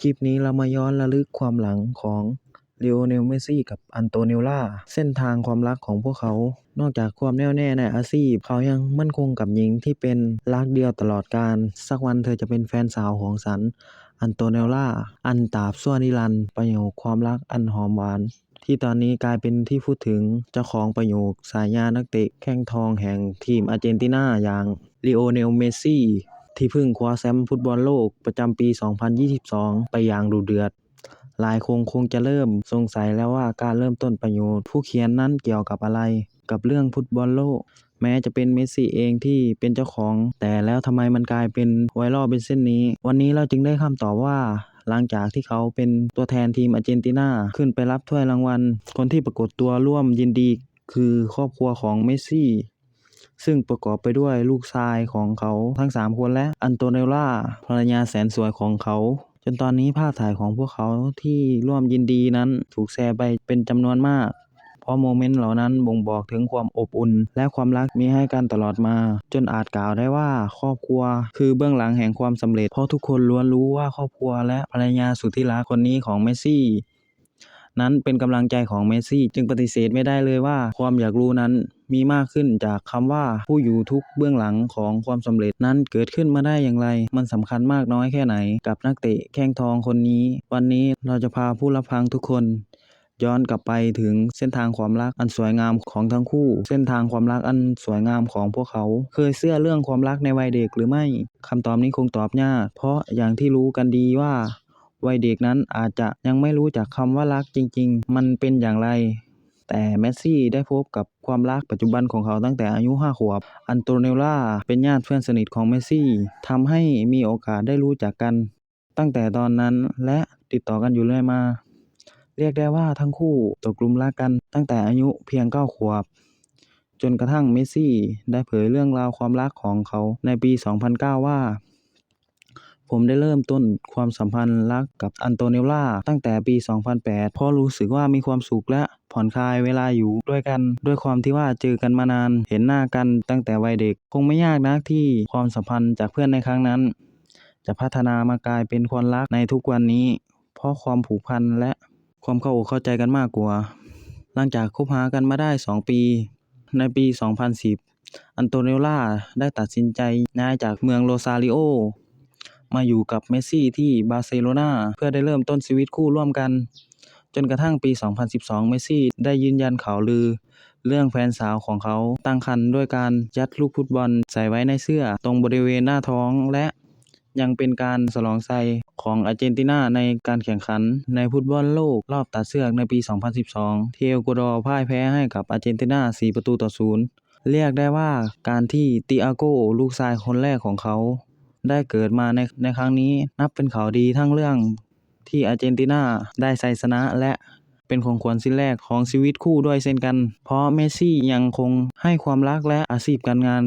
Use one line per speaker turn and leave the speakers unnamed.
คลิปนี้เรามาย้อนระลึกความหลังของ Lionel Messi กับ Antonella เส้นทางความรักของพวกเขา นอกจากความแน่วแน่ในอาชีพ เขายังมั่นคงกับหญิงที่เป็นรักเดียวตลอดกาลสักวันเธอจะเป็นแฟนสาวของฉัน Antonella อันตราบชั่วนิรันด์ประโยคความรักอันหอมหวาน ที่ตอนนี้กลายเป็นที่พูดถึงเจ้าของประโยคฉายานักเตะแข้งทองแห่งทีมอาร์เจนตินาอย่าง Lionel Messi ที่เพิ่งคว้าแชมป์ฟุตบอลโลกประจำปี 2022 ไปอย่างดุเดือด หลายคงคงจะเริ่มสงสัยแล้วว่าการเริ่มต้นประโยชน์ ผู้เขียนนั้นเกี่ยวกับอะไร กับเรื่องฟุตบอลโลก แม้จะเป็นเมสซี่เองที่เป็นเจ้าของ แต่แล้วทำไมมันกลายเป็นไวรัลเป็นเส้นนี้ วันนี้เราจึงได้คำตอบว่าหลังจากที่เขาเป็นตัวแทนทีมอาร์เจนตินาขึ้นไปรับถ้วยรางวัล คนที่ปรากฏตัวร่วมยินดีคือครอบครัวของเมสซี่ ซึ่งประกอบไปด้วยลูกชายของเขาทั้ง 3 คนและอันโตเนล่าภรรยาแสนสวยของเขาจนตอนนี้ภาพถ่ายของพวกเขาที่ร่วมยินดีนั้นถูกแชร์ไปเป็นจำนวนมาก เพราะโมเมนต์เหล่านั้นบ่งบอกถึงความอบอุ่น และความรักมีให้กันตลอดมา จนอาจกล่าวได้ว่าครอบครัว คือเบื้องหลังแห่งความสำเร็จ เพราะทุกคนล้วนรู้ว่าครอบครัวและภรรยาสุดที่รักคนนี้ของเมสซี่ นั้นเป็นกำลังใจของเมสซี่ จึงปฏิเสธไม่ได้เลยว่า ความอยากรู้นั้นมีมากขึ้นจากคำว่าผู้อยู่ทุกเบื้องหลังของความสำเร็จนั้นเกิดขึ้นมาได้อย่างไร มันสำคัญมากน้อยแค่ไหน กับนักเตะแข้งทองคนนี้ วันนี้เราจะพาผู้รับฟังทุกคนย้อนกลับไปถึงเส้นทางความรักอันสวยงามของทั้งคู่ เส้นทางความรักอันสวยงามของพวกเขา เคยเชื่อเรื่องความรักในวัยเด็กหรือไม่คำตอบนี้คงตอบยาก เพราะอย่างที่รู้กันดีว่า วัยเด็กนั้นอาจจะยังไม่รู้จักคำว่ารักจริง ๆ มันเป็นอย่างไร แต่เมสซี่ได้พบกับความรักปัจจุบันของเขาตั้งแต่อายุ 5 ขวบ อันโตเนลล่าเป็นญาติเพื่อนสนิทของเมสซี่ทำให้มีโอกาสได้รู้จักกัน ตั้งแต่ตอนนั้นและติดต่อกันอยู่เรื่อยมา เรียกได้ว่าทั้งคู่ตกหลุมรักกันตั้งแต่อายุเพียง 9 ขวบ จนกระทั่งเมสซี่ได้เผยเรื่องราวความรักของเขาในปี 2009 ว่า ผมได้เริ่มต้นความสัมพันธ์รักกับอันโตเนลล่าตั้งแต่ปี 2008 เพราะรู้สึกว่ามีความสุขและผ่อนคลายเวลาอยู่ด้วยกัน ด้วยความที่ว่าเจอกันมานาน เห็นหน้ากันตั้งแต่วัยเด็ก คงไม่ยากนักที่ความสัมพันธ์จากเพื่อนในครั้งนั้น จะพัฒนามากลายเป็นความรักในทุกวันนี้ เพราะความผูกพันและความเข้าอกเข้าใจกันมากกว่า หลังจากคบหากันมาได้ 2 ปี ในปี 2010 อันโตเนลล่าได้ตัดสินใจย้ายจากเมืองโรซาริโอ มาอยู่กับเมสซี่ที่บาร์เซโลนาเพื่อได้เริ่มต้นชีวิตคู่ร่วมกัน จนกระทั่งปี 2012 เมสซี่ได้ยืนยันข่าวลือ เรื่องแฟนสาวของเขาตั้งครรภ์ด้วยการยัดลูกฟุตบอลใส่ไว้ในเสื้อ ตรงบริเวณหน้าท้องและยังเป็นการฉลองชัยของอาร์เจนตินาในการแข่งขันในฟุตบอลโลกรอบตัดเชือกในปี 2012เอลกัวดอพ่ายแพ้ให้กับอาร์เจนตินา 4 ประตูต่อ0เรียกได้ว่าการที่ติอาโกลูกชายคนแรกของเขา ได้เกิดมาในในครั้งนี้นับเป็นข่าวดีทั้งเรื่องที่อาร์เจนตินาได้ชัยชนะ และเป็นของขวัญชิ้นแรกของชีวิตคู่ด้วยเช่นกัน เพราะเมสซี่ยังคงให้ความรักและอาชีพการงาน